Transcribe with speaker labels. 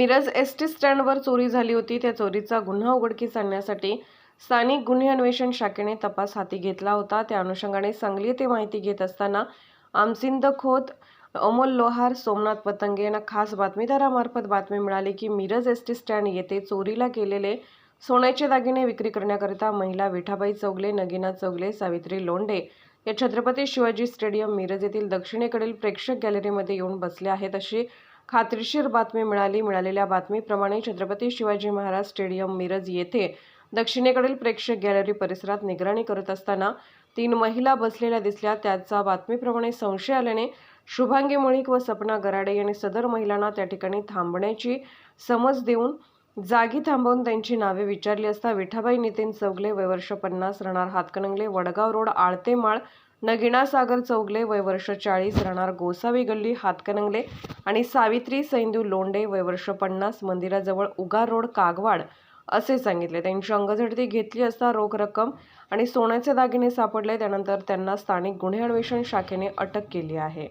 Speaker 1: Miraj S T स्टँडवर चोरी झाली होती. त्या चोरीचा गुन्हा उघडकीस आणण्यासाठी स्थानिक गुन्हे अन्वेषण शाखेने तपास हाती घेतला होता. त्या अनुषंगाने सांगली येथे माहिती घेत असताना आमसिंद खोत अमोल लोहार सोमनाथ पतंगे यांना खास बातमीदारामार्फत बातमी मिळाली की मिरज एस टी स्टँड येथे चोरीला केलेले सोन्याचे दागिने विक्री करण्याकरिता महिला विठाबाई चौगले नगिना चौगले सावित्री लोंढे या छत्रपती शिवाजी स्टेडियम मिरज येथील दक्षिणेकडील प्रेक्षक गॅलरीमध्ये येऊन बसले आहेत अशी खात्रीशीर बातमी मिळाली. मिळालेल्या बातमीप्रमाणे छत्रपती शिवाजी महाराज स्टेडियम मिरज येथे दक्षिणेकडील प्रेक्षक गॅलरी परिसरात निगराणी करत असताना तीन महिला बसलेल्या दिसल्या. त्याचा बातमीप्रमाणे संशय आल्याने शुभांगी मुळीक व सपना गराडे यांनी सदर महिलांना त्या ठिकाणी थांबण्याची समज देऊन जागी थांबवून त्यांची नावे विचारली असता विठाबाई नितीन चौगले वय वर्ष पन्नास राहणार हातकणंगले वडगाव रोड आळतेमाळ नगिना सागर चौगले वय वर्ष चाळीस राहणार गोसावी गल्ली हातकणंगले आणि सावित्री सैंदू लोंडे वय वर्ष पन्नास मंदिराजवळ उगार रोड कागवाड असे सांगितले. त्यांची अंगझडती घेतली असता रोख रक्कम आणि सोन्याचे दागिने सापडले त्यानंतर त्यांना स्थानिक गुन्हे अन्वेषण शाखेने अटक केली आहे.